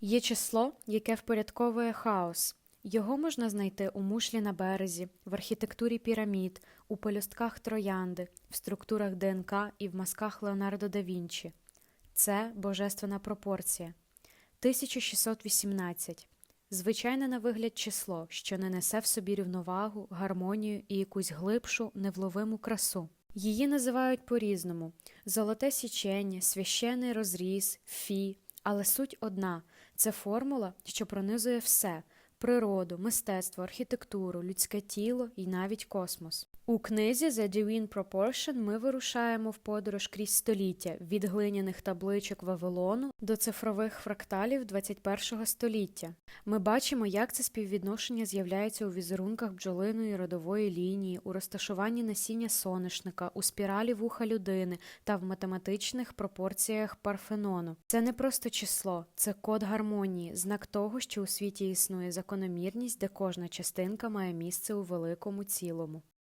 Є число, яке впорядковує хаос. Його можна знайти у мушлі на березі, в архітектурі пірамід, у пелюстках троянди, в структурах ДНК і в мазках Леонардо да Вінчі. Це божественна пропорція. 1618. Звичайне на вигляд число, що не несе в собі рівновагу, гармонію і якусь глибшу, невловиму красу. Її називають по-різному: золоте січення, священний розріз, фі. Але суть одна це формула, що пронизує все природу, мистецтво, архітектуру, людське тіло і навіть космос. У книзі The Divine Proportion ми вирушаємо в подорож крізь століття від глиняних табличок Вавилону до цифрових фракталів 21 століття. Ми бачимо, як це співвідношення з'являється у візерунках бджолиної родової лінії, у розташуванні насіння соняшника, у спіралі вуха людини та в математичних пропорціях Парфенону. Це не просто число, це код гармонії, знак того, що у світі існує закономірність, де кожна частинка має місце у великому цілому.